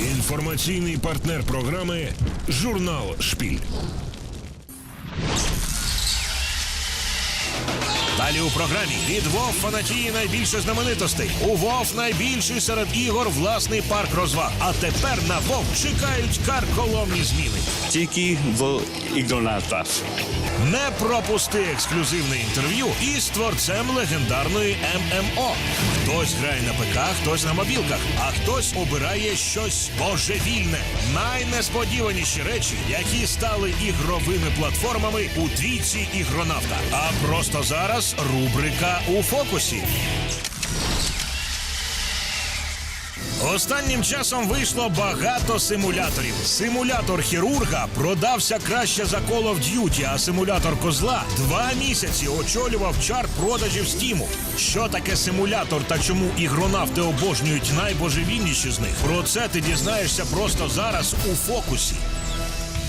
Інформаційний партнер програми Журнал Шпіль. Далі у програмі від Вов фанатіє найбільше знаменитостей. У Вов найбільший серед ігор власний парк розваг. А тепер на Вов чекають карколомні зміни. Тільки в ігронавтах. Не пропусти ексклюзивне інтерв'ю із творцем легендарної ММО. Хтось грає на ПК, хтось на мобілках, а хтось обирає щось божевільне. Найнесподіваніші речі, які стали ігровими платформами у твійці ігронавта. А просто зараз рубрика у фокусі. Останнім часом вийшло багато симуляторів. Симулятор хірурга продався краще за Call of Duty, а симулятор козла два місяці очолював чар продажів стіму. Що таке симулятор та чому ігронавти обожнюють найбожевільніші з них? Про це ти дізнаєшся просто зараз у фокусі.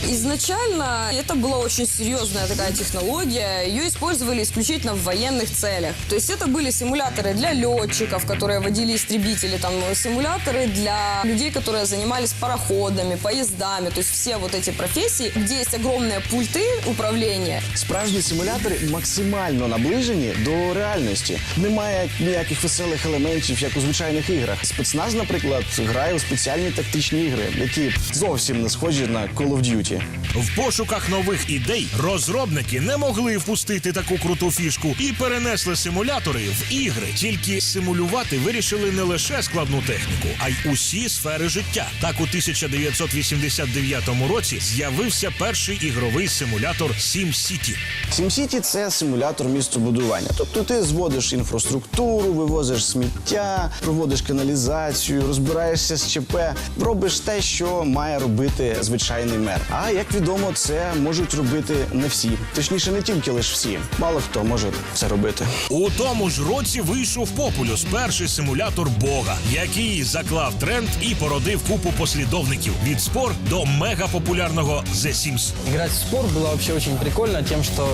Изначально это была очень серьезная такая технология. Ее использовали исключительно в военных целях. То есть это были симуляторы для летчиков, которые водили истребители, там симуляторы для людей, которые занимались пароходами, поездами. То есть все вот эти профессии, где есть огромные пульты управления. Справжні симулятори максимально наближені до реальності. Немає ніяких веселих елементів, як у звичайних іграх. Спецназ, наприклад, грає у спеціальні тактичні ігри, які зовсім не схожі на Call of Duty. В пошуках нових ідей розробники не могли впустити таку круту фішку і перенесли симулятори в ігри. Тільки симулювати вирішили не лише складну техніку, а й усі сфери життя. Так у 1989 році з'явився перший ігровий симулятор SimCity. SimCity – це симулятор містобудування. Тобто ти зводиш інфраструктуру, вивозиш сміття, проводиш каналізацію, розбираєшся з ЧП, робиш те, що має робити звичайний мер. А як відомо, це можуть робити не всі. Точніше, не тільки лише всі. Мало хто може це робити. У тому ж році вийшов Популюс, перший симулятор Бога, який заклав тренд і породив купу послідовників від спор до мегапопулярного The Sims. Играть в спорт было вообще очень прикольно тем, что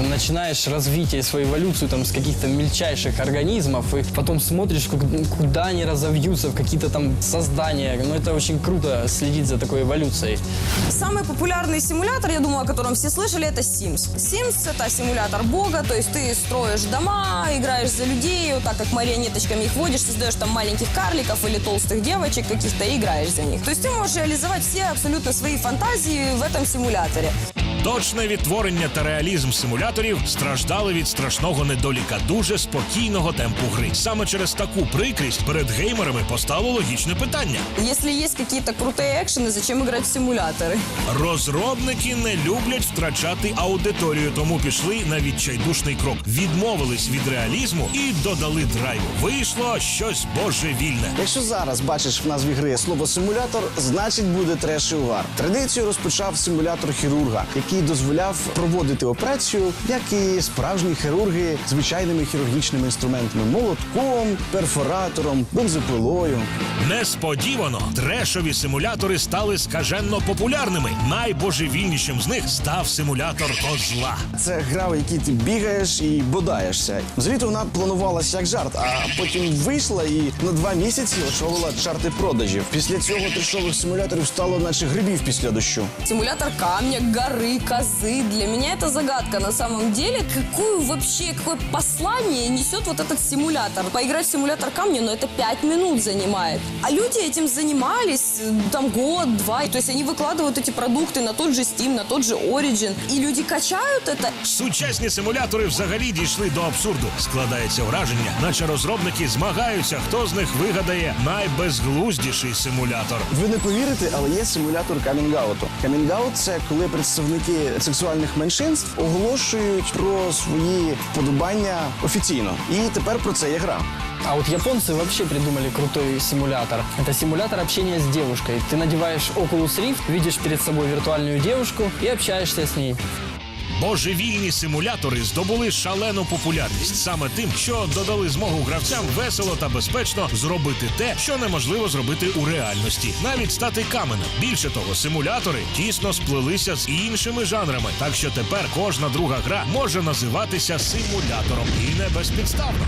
м, начинаешь развитие, свою эволюцию там с каких-то мельчайших организмов, и потом смотришь, как- куда они разовьются, в какие-то там создания. Ну, это очень круто следить за такой эволюцией. Самый популярный симулятор, я думаю, о котором все слышали, это Sims. Sims — это симулятор бога, то есть ты строишь дома, играешь за людей, вот так как марионеточками их водишь, создаешь там маленьких карликов или толстых девочек каких-то и играешь за них. То есть ты можешь реализовать все абсолютно свои фантазии в этом симуляторе. Точне відтворення та реалізм симуляторів страждали від страшного недоліка дуже спокійного темпу гри. Саме через таку прикрість перед геймерами постало логічне питання. Если есть какие-то крутые экшены, зачем играть в симуляторы? Розробники не люблять втрачати аудиторію, тому пішли на відчайдушний крок. Відмовились від реалізму і додали драйву. Вийшло щось божевільне. Якщо зараз бачиш в назві гри слово симулятор, значить буде треш і угар. Традицію розпочав симулятор хірурга, який дозволяв проводити операцію, як і справжні хірурги звичайними хірургічними інструментами молотком, перфоратором, бензопилою. Несподівано трешові симулятори стали скаженно популярними. Найбожевільнішим з них став симулятор козла. Це гра, в якій ти бігаєш і бодаєшся. Взагалі вона планувалася як жарт, а потім вийшла і на два місяці очолила чарти продажів. Після цього трешових симуляторів стало наче грибів після дощу. Симулятор камня, горы, козы. Для меня это загадка на самом деле. Какую вообще, какое послание несет вот этот симулятор? Поиграть в симулятор камня, но это 5 минут занимает. А люди этим занимались э, там год, два. То есть они выкладывают эти продукты на тот же Steam, на тот же Origin. И люди качают это. Сучасні симулятори взагалі дійшли до абсурду. Складається враження, наче розробники змагаються, хто з них вигадає найбезглуздіший симулятор. Ви не повірите, але є симулятор камінгауту. Камінгаут це коли представники сексуальних меншинств оголошують про свої вподобання офіційно. І тепер про це є гра. А вот японцы вообще придумали крутой симулятор. Это симулятор общения с девушкой. Ты надеваешь Oculus Rift, видишь перед собой виртуальную девушку и общаешься с ней. Божевільні симулятори здобули шалену популярність саме тим, що додали змогу гравцям весело та безпечно зробити те, що неможливо зробити у реальності, навіть стати каменем. Більше того, симулятори тісно сплелися з іншими жанрами, так що тепер кожна друга гра може називатися симулятором і не безпідставно.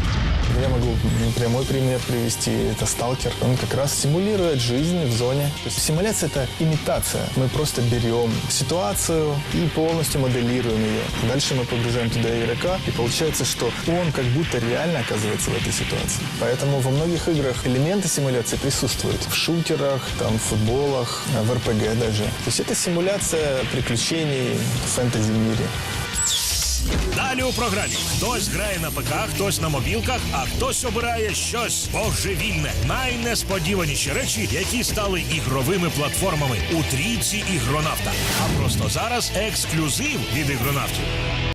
Я могу м, прямой пример привести. Это сталкер. Он как раз симулирует жизнь в зоне. То есть симуляция – это имитация. Мы просто берем ситуацию и полностью моделируем ее. Дальше мы погружаем туда игрока, и получается, что он как будто реально оказывается в этой ситуации. Поэтому во многих играх элементы симуляции присутствуют. В шутерах, там, в футболах, э, в РПГ даже. То есть это симуляция приключений в фэнтези-мире. Далі у програмі хтось грає на ПК, хтось на мобілках, а хтось обирає щось божевільне. Найнесподіваніші речі, які стали ігровими платформами у трійці ігронавта. А просто зараз ексклюзив від ігронавтів.